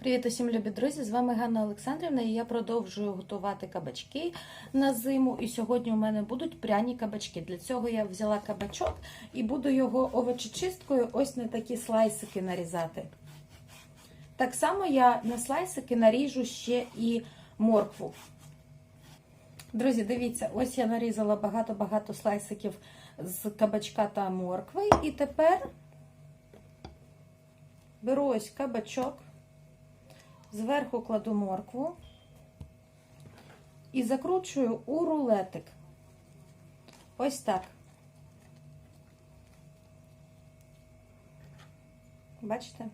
Привіт усім любі друзі! З вами Ганна Олександрівна і я продовжую готувати кабачки на зиму. І сьогодні у мене будуть пряні кабачки. Для цього я взяла кабачок і буду його овочечисткою ось на такі слайсики нарізати. Так само я на слайсики наріжу ще і моркву. Друзі, дивіться, ось я нарізала багато-багато слайсиків з кабачка та моркви. І тепер беру ось кабачок. Зверху кладу моркву і закручую у рулетик. Ось так. Бачите?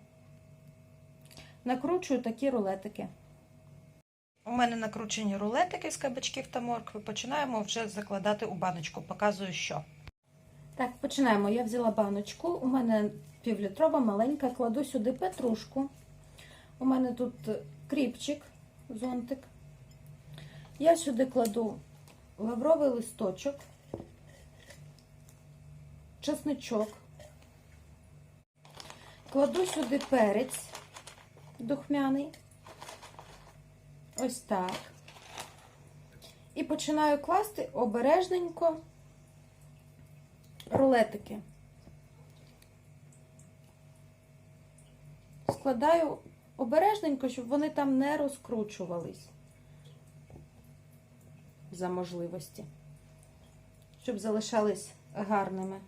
Накручую такі рулетики. У мене накручені рулетики з кабачків та моркви. Починаємо вже закладати у баночку. Показую, що. Так, починаємо. Я взяла баночку. У мене півлітрова маленька. Кладу сюди петрушку. У мене тут кріпчик, зонтик. Я сюди кладу лавровий листочок, чесничок, кладу сюди перець духмяний. Ось так. І починаю класти обережненько рулетики. Складаю обережненько, щоб вони там не розкручувались за можливості, щоб залишались гарними.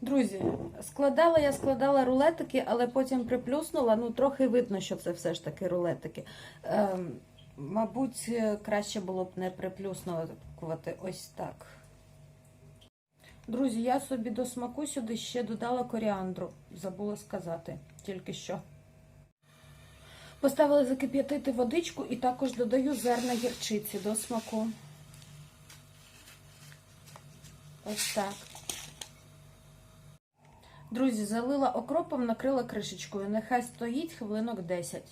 Друзі, складала я складала рулетики, але потім приплюснула. Ну, трохи видно, що це все ж таки рулетики. Ем, мабуть, краще було б не приплюснувати ось так. Друзі, я собі до смаку сюди ще додала коріандру. Забула сказати тільки що. Поставила закип'ятити водичку і також додаю зерна гірчиці до смаку. Ось так. Друзі, залила окропом, накрила кришечкою. Нехай стоїть хвилинок 10.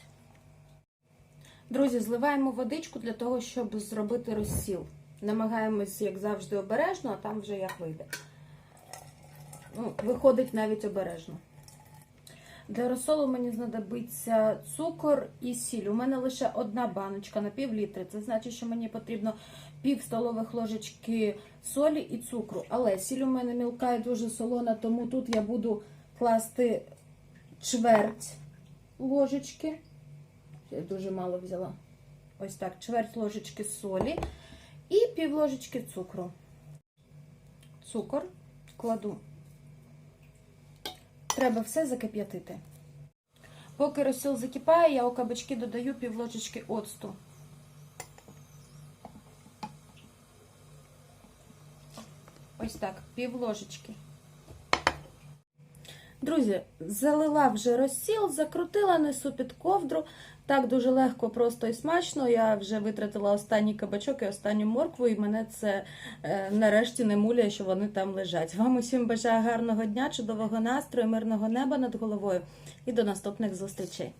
Друзі, зливаємо водичку для того, щоб зробити розсіл. Намагаємось, як завжди, обережно, а там вже як вийде. Ну, Виходить навіть обережно. Для розсолу мені знадобиться цукор і сіль. У мене лише одна баночка на пів літри. Це значить, що мені потрібно пів столових ложечки солі і цукру. Але сіль у мене мілка і дуже солона, тому тут я буду класти чверть ложечки. Я дуже мало взяла. Ось так, чверть ложечки солі і пів ложечки цукру. Цукор кладу. Треба все закип'ятити. Поки розсіл закипає, я у кабачки додаю пів ложечки оцту. Ось так, пів ложечки. Друзі, залила вже розсіл, закрутила, несу під ковдру. Так дуже легко, просто і смачно. Я вже витратила останній кабачок і останню моркву, і мене це е, нарешті не муляє, що вони там лежать. Вам усім бажаю гарного дня, чудового настрою, мирного неба над головою і до наступних зустрічей.